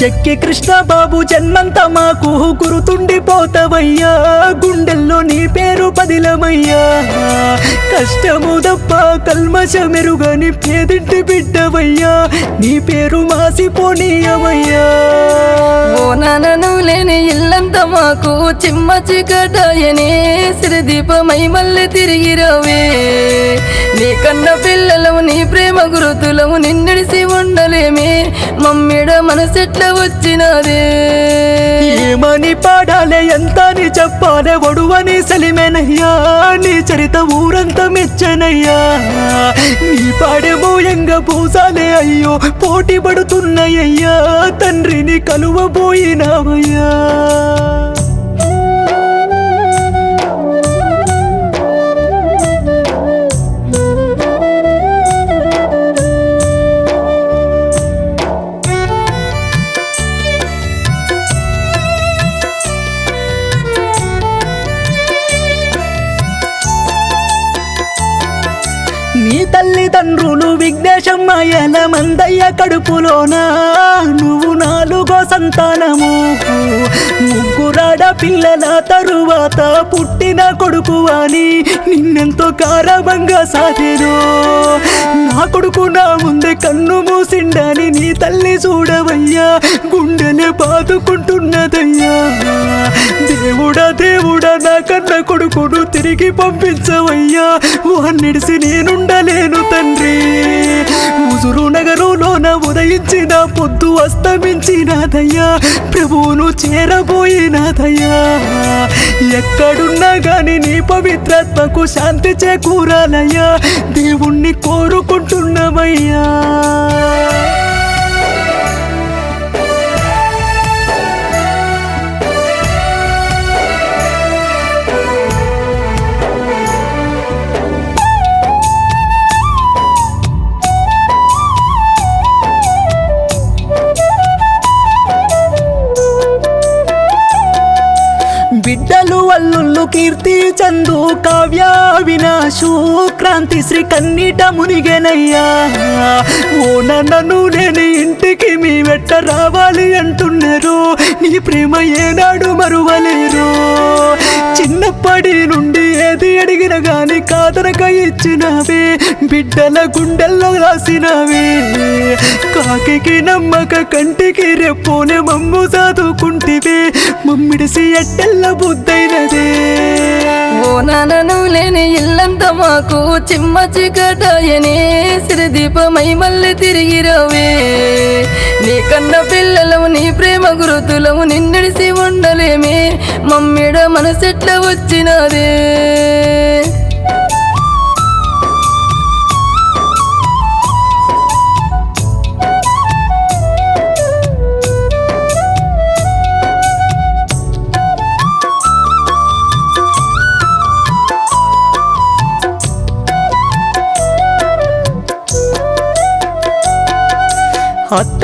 జక్కి కృష్ణ బాబు జన్మంత మాకు గురుతుండిపోతవయ్యా గుండెల్లో పేరు పదిలమయ్యా కష్టము తప్ప కల్మషమెరుగని పేదింటి బిడ్డవయ్యా. నీ పేరు మాసిపోనీయమయ్యా. ఓ నాన్నను లేని ఇల్లంతా మాకు చిమ్మ చీకటాయనే. సిరిదీపమై మళ్ళీ తిరిగి రవే. నీ కన్న పిల్లలము నీ ప్రేమ గురుతులము నిన్నడిసి ఉండలేమే. మమ్మిడ మనసెట్ల వచ్చినదే. ఏమని పాడాలే ఎంత నీ చెప్పాలే ఒడువని సలిమెనయ్యా. నీ చరిత ఊరంతా మెచ్చనయ్యా. నీ పాడే మోయంగా పూసాలే అయ్యో పోటీ పడుతున్నాయ్యా. తండ్రిని కలువబోయినావయ్యా తల్లిదండ్రులు విఘ్నేశమ్మయ్యల మందయ్య కడుపులోన? నువ్వు నాలుగో సంతానము ఆడపిల్ల పిల్లల తరువాత పుట్టిన కొడుకు అని నిన్నెంతో కారవంగా సాధేను నా కొడుకు నా ముందే కన్ను మూసిండని నీ తల్లి చూడవయ్యా గుండెలే బాదుకుంటున్నదయ్యా. దేవుడా దేవుడా నా కన్న కొడుకును తిరిగి పంపించవయ్యా వాన్నిడిసి నేనుండలేను తండ్రి. అస్తమించినాదయ్యా. ప్రభువును చేరబోయినాదయ్యా. ఎక్కడున్నా గాని నీ పవిత్రత్మకు శాంతి చేకూరాలయ్యా. దేవుణ్ణి కోరుకుంటున్నామయ్యా. కీర్తి చందు కావ్య వినాశు క్రాంతి శ్రీ కన్నీట మునిగెనయ్యా. ఓ నన్ను నేను ఇంటికి మీ వెట్ట రావాలి అంటున్నారు. నీ ప్రేమ ఏనాడు మరువలేరు. అడిగిన కాదనక ఇచ్చినవే బిడ్డల గుండెల్లో రాసినవే. కాకి నమ్మక కంటికి రెప్పోనే మమ్ము చదువుకుంటివే మమ్మిడిసి ఎట్టెల్ల బుద్ధైనదే. ఓ నాన్నను లేని ఇల్లంతా మాకు చిమ్మ చీకటాయనే. సిరిదీపమై మళ్ళీ తిరిగి రవే నీ కన్న పిల్లలము నీ ప్రేమ గురుతులము నిన్నడిసి ఉండలేమే. మమ్మిడ మనసెట్ల వచ్చినదే.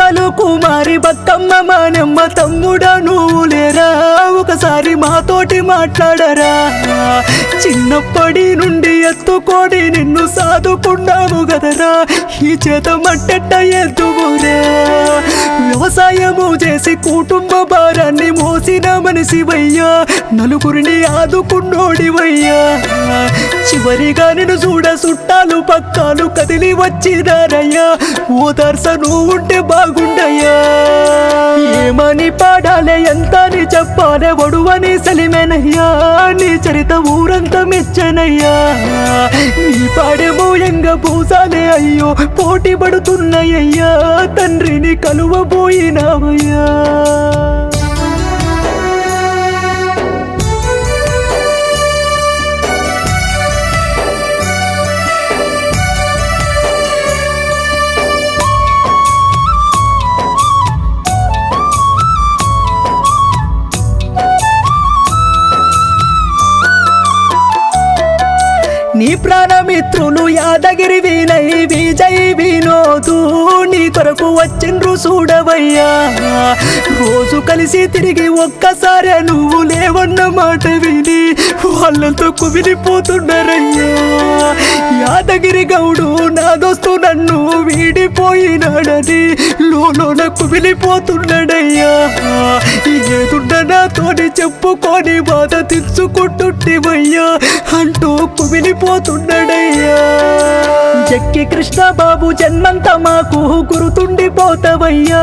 అత్తలు కుమారి బక్కమ్మ మానమ్మ తమ్ముడా నువ్వు లేరా? ఒకసారి మాతోటి మాట్లాడరా? చిన్నప్పటి నుండి ఎత్తుకొని నిన్ను సాదుకున్నాము కదరా ఈ చేత మట్టెట్ట ఎద్దువురా చేసి కుటుంబ భారాన్ని మోసిన మనిషివయ్యా. నలుగురిని ఆదుకున్నోడివయ్యా. చివరిగా నేను చూడ చుట్టాలు పక్కాలు కదిలి వచ్చినారయ్యా. ఓదార్స నువ్వు ఉంటే బాగుండయ్యా. ఏమని పాడాలే ఎంత అని చెప్పాలే ఒడువని సలిమేనయ్యా. నీ చరిత ఊరంతా మెచ్చనయ్యా. నీ పాడే మోయంగా పూసాలే అయ్యో పోటీ పడుతున్నాయ్యా. తండ్రిని కలువబోయినావయ్యా love. ప్రాణమిత్రులు యాదగిరి వినయ్ విజయ్ వినోదు. నీ కొరకు వచ్చిండ్రు చూడవయ్యా. రోజు కలిసి తిరిగి ఒక్కసారి నువ్వు లేవన్న మాట విని వాళ్ళతో కుమిలిపోతున్నారయ్యా యాదగిరి గౌడు నా దోస్తు నన్ను వీడిపోయినాడని లోన కుమిలిపోతున్నాడయ్యా ఏదుండ నాతోని చెప్పుకొని బాధ తెచ్చుకుంటుంటివయ్యా అంటూ కుమిలిపోతు గుర్తుండడయ్యా జక్కి కృష్ణ బాబు జన్మంతా మాకు గుర్తుండిపోతావయ్యా.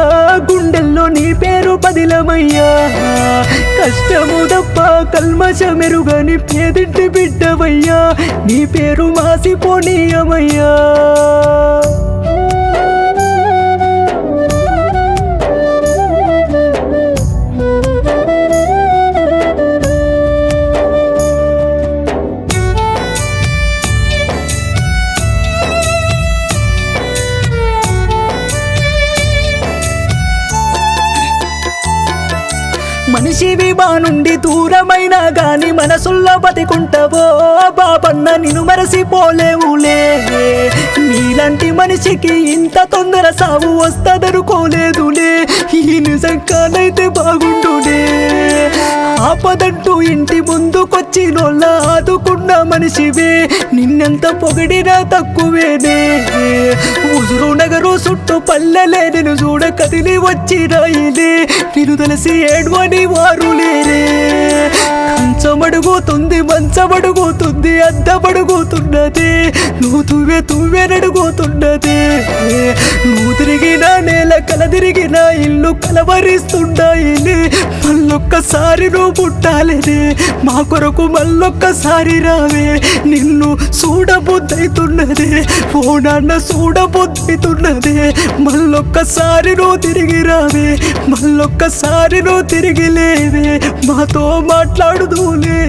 గుండెల్లో నీ పేరు పదిలమయ్యా. కష్టము తప్ప కల్మశ మెరుగని పేదింటి బిడ్డవయ్యా. నీ పేరు మాసిపోనీయమయ్యా. మనిషివి బా నుండి దూరమైనా గాని మనసుల్లో బతికుంటావో బాపన్న నిన్ను మరసిపోలేవులే. నీలాంటి మనిషికి ఇంత తొందర సాగు వస్తదనుకోలేదులే. ఈ నిజంగానైతే బాగుండునే ఆపదంటూ ఇంటి ముందుకొచ్చి నోళ్ళ ఆదుకున్న మనిషివే. నిన్నెంత పొగిడినా తక్కువేనే. ఉసురు నగరు చుట్టూ పల్లెలే నేను చూడ కదిలి వచ్చి రాయిలే నేను తెలిసి ఏడ్వని వారు లేరే. కంచమడుగుతుంది మంచమడుగుతుంది అద్దమడుగుతున్నది. నువ్వు తువ్వే తువ్వే నడుగుతున్నది. నేల ఇల్లు కలవరిస్తున్నాయిలే మళ్ళొక్కసారి నువ్వు పుట్టాలినే మా కొరకు మళ్ళొక్కసారి రావే. నిన్ను చూడబుద్దైతున్నది ఓ నాన్న చూడబుద్దైతున్నది మళ్ళొక్కసారి నువ్వు తిరిగి రావే. మళ్ళొక్కసారి నువ్వు తిరిగి లేవే. మాతో మాట్లాడుదూలే.